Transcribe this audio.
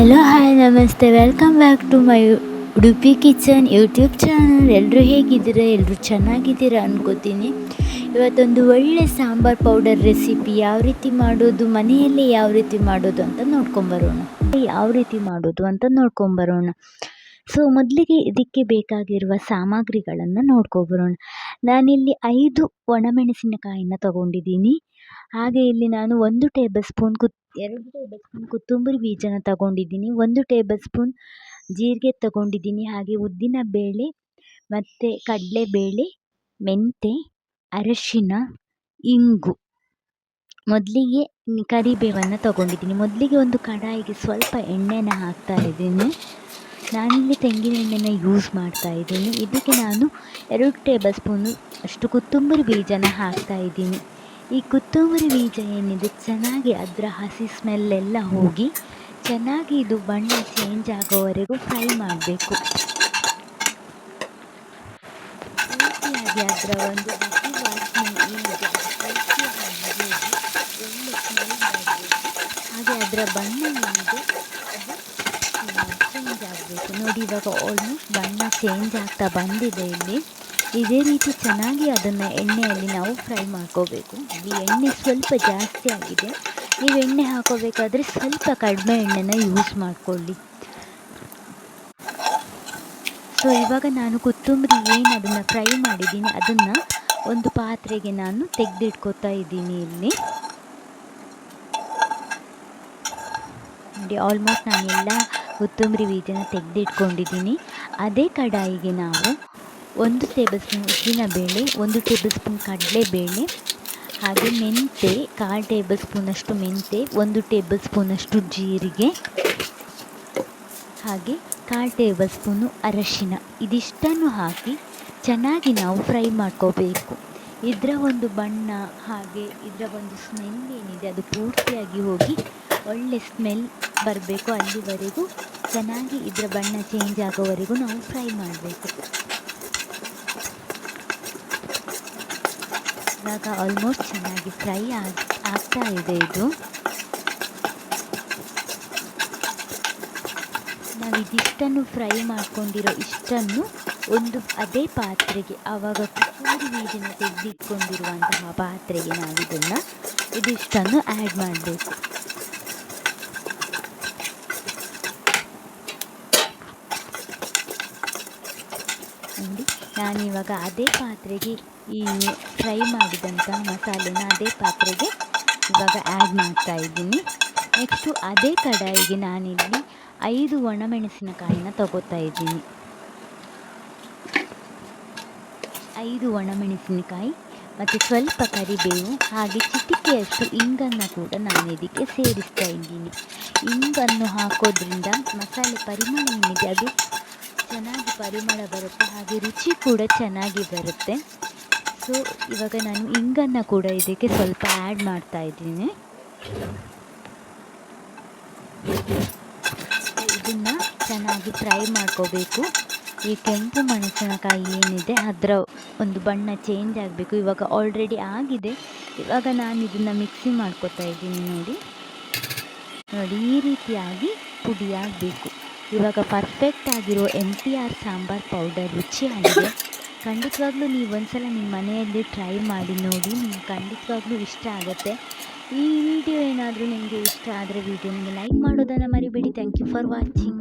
Hello, hi, namaste. Welcome back to my Udupi kitchen YouTube channel ಎಲ್ಲರೂ ಹೇಗಿದ್ದೀರಾ? ಎಲ್ಲರೂ ಚೆನ್ನಾಗಿದ್ದೀರಾ ಅನ್ಕೋತೀನಿ. ಇವತ್ತೊಂದು ಒಳ್ಳೆ ಸಾಂಬಾರ್ ಪೌಡರ್ ರೆಸಿಪಿ ಯಾವ ರೀತಿ ಮಾಡೋದು, ಮನೆಯಲ್ಲೇ ಯಾವ ರೀತಿ ಮಾಡೋದು ಅಂತ ನೋಡ್ಕೊಂಬರೋಣ ಯಾವ ರೀತಿ ಮಾಡೋದು ಅಂತ ನೋಡ್ಕೊಂಬರೋಣ ಸೊ ಮೊದಲಿಗೆ ಇದಕ್ಕೆ ಬೇಕಾಗಿರುವ ಸಾಮಗ್ರಿಗಳನ್ನು ನೋಡ್ಕೊಬರೋಣ ನಾನಿಲ್ಲಿ ಐದು ಒಣಮೆಣಸಿನಕಾಯಿನ ತಗೊಂಡಿದ್ದೀನಿ. ಹಾಗೆ ಇಲ್ಲಿ ನಾನು ಒಂದು ಟೇಬಲ್ ಸ್ಪೂನ್ ಕುತ್, ಎರಡು ಟೇಬಲ್ ಸ್ಪೂನ್ ಕೊತ್ತಂಬರಿ ಬೀಜನ ತಗೊಂಡಿದ್ದೀನಿ. ಒಂದು ಟೇಬಲ್ ಸ್ಪೂನ್ ಜೀರಿಗೆ ತಗೊಂಡಿದ್ದೀನಿ. ಹಾಗೆ ಉದ್ದಿನ ಬೇಳೆ ಮತ್ತು ಕಡಲೆಬೇಳೆ, ಮೆಂತೆ, ಅರಶಿನ, ಇಂಗು. ಮೊದಲಿಗೆ ಕರಿಬೇವನ್ನು ತಗೊಂಡಿದ್ದೀನಿ. ಮೊದಲಿಗೆ ಒಂದು ಕಡಾಯಿಗೆ ಸ್ವಲ್ಪ ಎಣ್ಣೆನ ಹಾಕ್ತಾ ಇದ್ದೀನಿ. ನಾನಿಲ್ಲಿ ತೆಂಗಿನ ಎಣ್ಣೆನ ಯೂಸ್ ಮಾಡ್ತಾ ಇದ್ದೀನಿ. ಇದಕ್ಕೆ ನಾನು ಎರಡು ಟೇಬಲ್ ಸ್ಪೂನು ಅಷ್ಟು ಕೊತ್ತಂಬರಿ ಬೀಜನ ಹಾಕ್ತಾ ಇದ್ದೀನಿ. ಈ ಕೊತ್ತಂಬರಿ ಬೀಜ ಏನಿದೆ ಚೆನ್ನಾಗಿ ಅದರ ಹಸಿ ಸ್ಮೆಲ್ಲೆಲ್ಲ ಹೋಗಿ ಚೆನ್ನಾಗಿ ಇದು ಬಣ್ಣ ಚೇಂಜ್ ಆಗೋವರೆಗೂ ಫ್ರೈ ಮಾಡಬೇಕು. ಪೂರ್ತಿಯಾಗಿ ಅದರ ಒಂದು ಹಾಗೆ ಅದರ ಬಣ್ಣ ಏನಿದೆ ಅದು ಚೇಂಜ್ ಆಗಬೇಕು. ನೋಡಿ, ಇವಾಗ ಆಲ್ಮೋಸ್ಟ್ ಬಣ್ಣ ಚೇಂಜ್ ಆಗ್ತಾ ಬಂದಿದೆ ಇಲ್ಲಿ. ಇದೇ ರೀತಿ ಚೆನ್ನಾಗಿ ಅದನ್ನು ಎಣ್ಣೆಯಲ್ಲಿ ನಾವು ಫ್ರೈ ಮಾಡ್ಕೋಬೇಕು. ಇಲ್ಲಿ ಎಣ್ಣೆ ಸ್ವಲ್ಪ ಜಾಸ್ತಿ ಆಗಿದೆ. ನೀವು ಎಣ್ಣೆ ಹಾಕೋಬೇಕಾದ್ರೆ ಸ್ವಲ್ಪ ಕಡಿಮೆ ಎಣ್ಣೆನ ಯೂಸ್ ಮಾಡಿಕೊಳ್ಳಿ. ಸೊ ಇವಾಗ ನಾನು ಕೊತ್ತಂಬರಿ ಏನು ಅದನ್ನು ಫ್ರೈ ಮಾಡಿದ್ದೀನಿ, ಅದನ್ನು ಒಂದು ಪಾತ್ರೆಗೆ ನಾನು ತೆಗೆದಿಟ್ಕೋತಾ ಇದ್ದೀನಿ ಇಲ್ಲಿ. ನೋಡಿ ಆಲ್ಮೋಸ್ಟ್ ನಾನೆಲ್ಲ ಕೊತ್ತಂಬರಿ ಬೀಜನ ತೆಗೆದಿಟ್ಕೊಂಡಿದ್ದೀನಿ. ಅದೇ ಕಡಾಯಿಗೆ ನಾವು ಒಂದು ಟೇಬಲ್ ಸ್ಪೂನ್ ಉದ್ದಿನ ಬೇಳೆ ಒಂದು ಟೇಬಲ್ ಸ್ಪೂನ್ ಕಡಲೆಬೇಳೆ, ಹಾಗೆ ಮೆಂತೆ, ಕಾಲು ಟೇಬಲ್ ಸ್ಪೂನಷ್ಟು ಮೆಂತೆ, ಒಂದು ಟೇಬಲ್ ಸ್ಪೂನಷ್ಟು ಜೀರಿಗೆ, ಹಾಗೆ ಕಾಲು ಟೇಬಲ್ ಸ್ಪೂನು ಅರಶಿನ. ಇದಿಷ್ಟನ್ನು ಹಾಕಿ ಚೆನ್ನಾಗಿ ನಾವು ಫ್ರೈ ಮಾಡ್ಕೋಬೇಕು. ಇದರ ಒಂದು ಬಣ್ಣ ಹಾಗೆ ಇದರ ಒಂದು ಸ್ಮೆಲ್ ಏನಿದೆ ಅದು ಪೂರ್ತಿಯಾಗಿ ಹೋಗಿ ಒಳ್ಳೆ ಸ್ಮೆಲ್ ಬರಬೇಕು ಅಲ್ಲಿವರೆಗೂ. ಚೆನ್ನಾಗಿ ಇದರ ಬಣ್ಣ ಚೇಂಜ್ ಆಗೋವರೆಗೂ ನಾವು ಫ್ರೈ ಮಾಡಬೇಕು. ಇವಾಗ ಆಲ್ಮೋಸ್ಟ್ ಚೆನ್ನಾಗಿ ಫ್ರೈ ಆಗಿ, ಆಗ್ತಾ ಇದೆ ಇದು. ನಾವು ಇದಿಷ್ಟನ್ನು ಫ್ರೈ ಮಾಡ್ಕೊಂಡಿರೋ ಇಷ್ಟನ್ನು ಒಂದು ಅದೇ ಪಾತ್ರೆಗೆ ಆವಾಗ ಕೊತ್ತಂಬರಿ ನೀರಿನ ತೆಗೆದಿಟ್ಕೊಂಡಿರುವಂತಹ ಪಾತ್ರೆಗೆ ನಾವು ಇದನ್ನು ಇದಿಷ್ಟನ್ನು ಆ್ಯಡ್ ಮಾಡಬೇಕು. ನಾನಿವಾಗ ಅದೇ ಪಾತ್ರೆಗೆ ಈ ಫ್ರೈ ಮಾಡಿದಂಥ ಮಸಾಲೆನ ಅದೇ ಪಾತ್ರೆಗೆ ಇವಾಗ ಆ್ಯಡ್ ಮಾಡ್ತಾ ಇದ್ದೀನಿ. ನೆಕ್ಸ್ಟು ಅದೇ ಕಡಾಯಿಗೆ ನಾನಿಲ್ಲಿ ಐದು ಒಣಮೆಣಸಿನಕಾಯಿನ ತಗೋತಾ ಇದ್ದೀನಿ. ಐದು ಒಣಮೆಣಸಿನಕಾಯಿ ಮತ್ತು ಸ್ವಲ್ಪ ಕರಿಬೇವು ಹಾಗೆ ಚಿಟಿಕೆಯಷ್ಟು ಇಂಗನ್ನು ಕೂಡ ನಾನು ಇದಕ್ಕೆ ಸೇರಿಸ್ತಾ ಇದ್ದೀನಿ. ಇಂಗನ್ನು ಹಾಕೋದ್ರಿಂದ ಮಸಾಲೆ ಪರಿಮಳ ಏನಿದೆ ಅದು ಚೆನ್ನಾಗಿ ಪರಿಮಳ ಬರುತ್ತೆ, ಹಾಗೆ ರುಚಿ ಕೂಡ ಚೆನ್ನಾಗಿ ಬರುತ್ತೆ. ಸೊ ಇವಾಗ ನಾನು ಇಂಗನ್ನು ಕೂಡ ಇದಕ್ಕೆ ಸ್ವಲ್ಪ ಆ್ಯಡ್ ಮಾಡ್ತಾ ಇದ್ದೀನಿ. ಇದನ್ನು ಚೆನ್ನಾಗಿ ಫ್ರೈ ಮಾಡ್ಕೋಬೇಕು. ಈ ಕೆಂಪು ಮೆಣಸಿನಕಾಯಿ ಏನಿದೆ, ಅದರ ಒಂದು ಬಣ್ಣ ಚೇಂಜ್ ಆಗಬೇಕು. ಇವಾಗ ಆಲ್ರೆಡಿ ಆಗಿದೆ. ಇವಾಗ ನಾನು ಇದನ್ನು ಮಿಕ್ಸಿ ಮಾಡ್ಕೋತಾ ಇದ್ದೀನಿ ನೋಡಿ. ನೋಡಿ, ಈ ರೀತಿಯಾಗಿ ಪುಡಿಯಾಗಬೇಕು ಇವಾಗ ಪರ್ಫೆಕ್ಟ್ ಆಗಿರೋ M T R sambar powder ರುಚಿಯಾಗಿದೆ. ಖಂಡಿತವಾಗ್ಲೂ ನೀವು ಒಂದ್ಸಲ ನಿಮ್ಮ ಮನೆಯಲ್ಲಿ ಟ್ರೈ ಮಾಡಿ ನೋಡಿ, ನಿಮ್ಗೆ ಖಂಡಿತವಾಗ್ಲೂ ಇಷ್ಟ ಆಗುತ್ತೆ. ಈ ವಿಡಿಯೋ ಏನಾದರೂ ನಿಮಗೆ ಇಷ್ಟ ಆದರೆ ವಿಡಿಯೋ ನಿಮಗೆ ಲೈಕ್ ಮಾಡೋದನ್ನು ಮರಿಬೇಡಿ. Thank you for watching